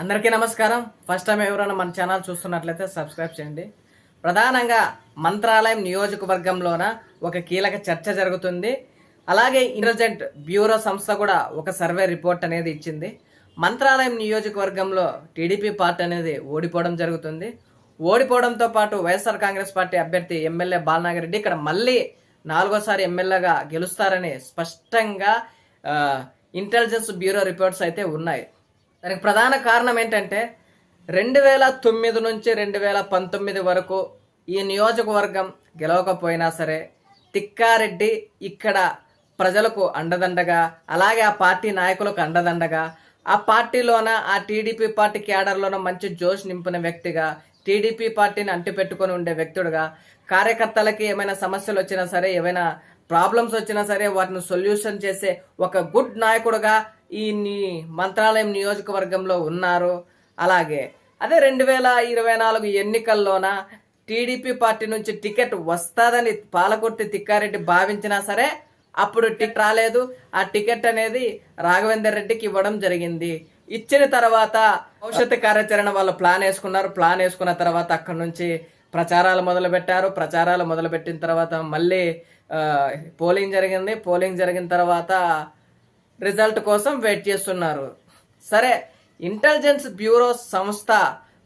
అందరికీ నమస్కారం. First time ఎవరైనా మన ఛానల్ చూస్తున్నట్లయితే సబ్స్క్రైబ్ చేయండి. ప్రధానంగా మంత్రాలయం నియోజకవర్గంలోన ఒక కీలక చర్చ జరుగుతుంది. అలాగే ఇంటెలిజెంట్ బ్యూరో సంస్థ కూడా ఒక సర్వే రిపోర్ట్ అనేది ఇచ్చింది. మంత్రాలయం నియోజకవర్గంలో టీడీపీ పార్టీ అనేది ఓడిపోవడం జరుగుతుంది. ఓడిపోవడంతో పాటు వైఎస్ఆర్ కాంగ్రెస్ పార్టీ అభ్యర్థి ఎమ్మెల్యే బాలనాగిరెడ్డి ఇక్కడ మళ్ళీ నాలుగోసారి ఎమ్మెల్యేగా గెలుస్తారని స్పష్టంగా ఇంటెలిజెన్స్ బ్యూరో రిపోర్ట్స్ అయితే ఉన్నాయి. దానికి ప్రధాన కారణం ఏంటంటే రెండు వేల తొమ్మిది నుంచి రెండు వేల పంతొమ్మిది వరకు ఈ నియోజకవర్గం గెలవకపోయినా సరే తిక్కారెడ్డి ఇక్కడ ప్రజలకు అండదండగా అలాగే ఆ పార్టీ నాయకులకు అండదండగా ఆ పార్టీలోన ఆ టీడీపీ పార్టీ క్యాడర్లోన మంచి జోష్ నింపిన వ్యక్తిగా టీడీపీ పార్టీని అంటిపెట్టుకొని ఉండే వ్యక్తుడుగా కార్యకర్తలకి ఏమైనా సమస్యలు వచ్చినా సరే ఏమైనా ప్రాబ్లమ్స్ వచ్చినా సరే వాటిని సొల్యూషన్ చేసే ఒక గుడ్ నాయకుడుగా ఈ మంత్రాలయం నియోజకవర్గంలో ఉన్నారు. అలాగే అదే రెండు వేల ఇరవై నాలుగు ఎన్నికల్లోన టీడీపీ పార్టీ నుంచి టికెట్ వస్తాదని పాలకుర్తి తిక్కారెడ్డి భావించినా సరే అప్పుడు టికెట్ రాలేదు. ఆ టికెట్ అనేది రాఘవేందర్ రెడ్డికి ఇవ్వడం జరిగింది. ఇచ్చిన తర్వాత భవిష్యత్తు కార్యాచరణ వాళ్ళు ప్లాన్ వేసుకున్నారు. ప్లాన్ వేసుకున్న తర్వాత అక్కడ నుంచి ప్రచారాలు మొదలు పెట్టారు ప్రచారాలు మొదలు పెట్టిన తర్వాత మళ్ళీ పోలింగ్ జరిగింది. పోలింగ్ జరిగిన తర్వాత రిజల్ట్ కోసం వెయిట్ చేస్తున్నారు. సరే ఇంటెలిజెన్స్ బ్యూరో సంస్థ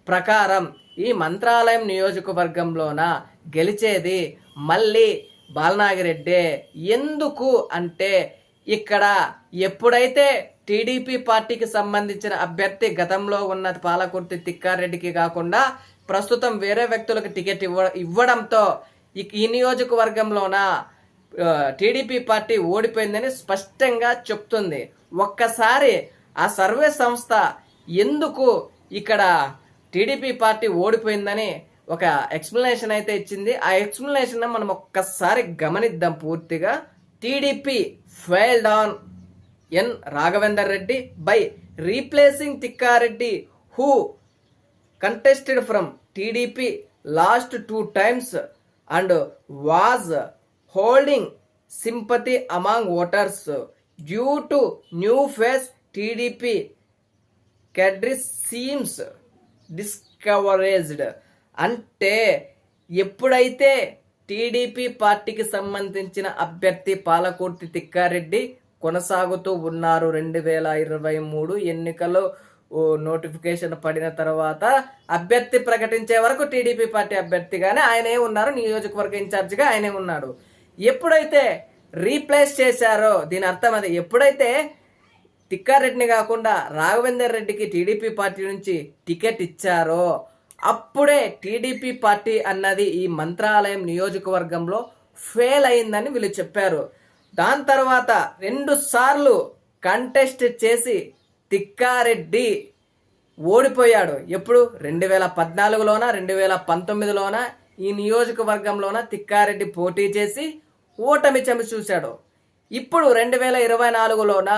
ప్రకారం ఈ మంత్రాలయం నియోజకవర్గంలోన గెలిచేది మళ్ళీ బాలనాగిరెడ్డే. ఎందుకు అంటే ఇక్కడ ఎప్పుడైతే టీడీపీ పార్టీకి సంబంధించిన అభ్యర్థి గతంలో ఉన్న పాలకుర్తి తిక్కారెడ్డికి కాకుండా ప్రస్తుతం వేరే వ్యక్తులకు టికెట్ ఇవ్వ ఇవ్వడంతో ఈ- ఈ నియోజకవర్గంలోన టీడీపీ పార్టీ ఓడిపోయిందని స్పష్టంగా చెప్తుంది. ఒక్కసారి ఆ సర్వే సంస్థ ఎందుకు ఇక్కడ టీడీపీ పార్టీ ఓడిపోయిందని ఒక ఎక్స్ప్లెనేషన్ అయితే ఇచ్చింది. ఆ ఎక్స్ప్లెనేషన్ మనం ఒక్కసారి గమనిద్దాం పూర్తిగా. TDP failed on N Raghavender Reddy by replacing Tikkareddy who contested from TDP last two times and was holding sympathy among voters due to new face TDP cadre seems discouraged అంటే ఎప్పుడైతే TDP పార్టీకి సంబంధించిన అభ్యర్థి పాలకుర్తి తిక్కారెడ్డి కొనసాగుతూ ఉన్నారు రెండు వేల ఇరవై మూడు ఎన్నికల్లో ఓ నోటిఫికేషన్ పడిన తర్వాత అభ్యర్థి ప్రకటించే వరకు టీడీపీ పార్టీ అభ్యర్థిగానే ఆయనే ఉన్నారు నియోజకవర్గ ఇన్ఛార్జిగా ఆయనే ఉన్నాడు. ఎప్పుడైతే రీప్లేస్ చేశారో దీని అర్థం అది ఎప్పుడైతే తిక్కారెడ్డిని కాకుండా రాఘవేందర్ రెడ్డికి టీడీపీ పార్టీ నుంచి టికెట్ ఇచ్చారో అప్పుడే టీడీపీ పార్టీ అన్నది ఈ మంత్రాలయం నియోజకవర్గంలో ఫెయిల్ అయిందని వీళ్ళు చెప్పారు. దాని తర్వాత రెండు సార్లు కంటెస్ట్ చేసి తిక్కారెడ్డి ఓడిపోయాడు. ఎప్పుడు? రెండు వేల పద్నాలుగులోన రెండు వేల పంతొమ్మిదిలోన? ఈ నియోజకవర్గంలోన తిక్కారెడ్డి పోటీ చేసి ఓటమి చమి చూశాడు. ఇప్పుడు రెండు వేల ఇరవై నాలుగులోన?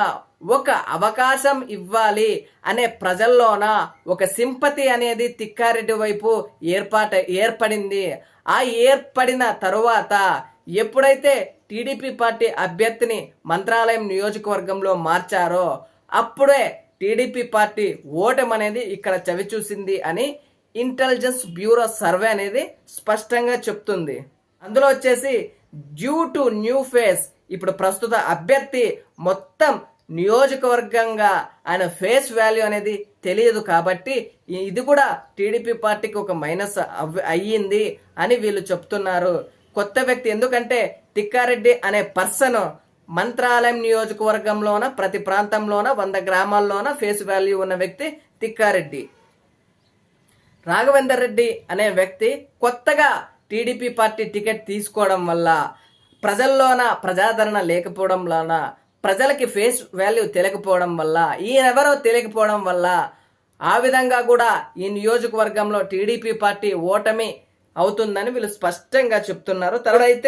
ఒక అవకాశం ఇవ్వాలి అనే ప్రజల్లోన ఒక సింపతి అనేది తిక్కారెడ్డి వైపు ఏర్పాట ఏర్పడింది. ఆ ఏర్పడిన తరువాత ఎప్పుడైతే టీడీపీ పార్టీ అభ్యర్థిని మంత్రాలయం నియోజకవర్గంలో మార్చారో అప్పుడే టీడీపీ పార్టీ ఓటమి అనేది ఇక్కడ చవి చూసింది అని ఇంటెలిజెన్స్ బ్యూరో సర్వే అనేది స్పష్టంగా చెప్తుంది. అందులో వచ్చేసి డ్యూ టు న్యూ ఫేస్ ఇప్పుడు ప్రస్తుత అభ్యర్థి మొత్తం నియోజకవర్గంగా ఆయన ఫేస్ వాల్యూ అనేది తెలియదు కాబట్టి ఇది కూడా టీడీపీ పార్టీకి ఒక మైనస్ అవ్- అయ్యింది అని వీళ్ళు చెప్తున్నారు. కొత్త వ్యక్తి ఎందుకంటే తిక్కారెడ్డి అనే పర్సన్ మంత్రాలయం నియోజకవర్గంలోన ప్రతి ప్రాంతంలోన వంద గ్రామాల్లోన ఫేస్ వాల్యూ ఉన్న వ్యక్తి తిక్కారెడ్డి. రాఘవేందర్ రెడ్డి అనే వ్యక్తి కొత్తగా టీడీపీ పార్టీ టికెట్ తీసుకోవడం వల్ల ప్రజల్లోన ప్రజాదరణ లేకపోవడం వలన ప్రజలకి ఫేస్ వాల్యూ తెలియకపోవడం వల్ల ఈయనెవరో తెలియకపోవడం వల్ల ఆ విధంగా కూడా ఈ నియోజకవర్గంలో టీడీపీ పార్టీ ఓటమి అవుతుందని వీళ్ళు స్పష్టంగా చెప్తున్నారు. తర్వాత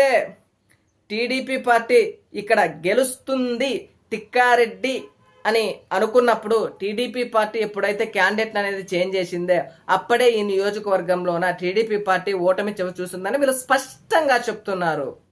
టీడీపీ పార్టీ ఇక్కడ గెలుస్తుంది తిక్కారెడ్డి అని అనుకున్నప్పుడు టీడీపీ పార్టీ ఎప్పుడైతే క్యాండిడేట్ అనేది చేంజ్ చేసిందే అప్పుడే ఈ నియోజకవర్గంలోన టీడీపీ పార్టీ ఓటమి చవి చూసిందని వీళ్ళు స్పష్టంగా చెప్తున్నారు.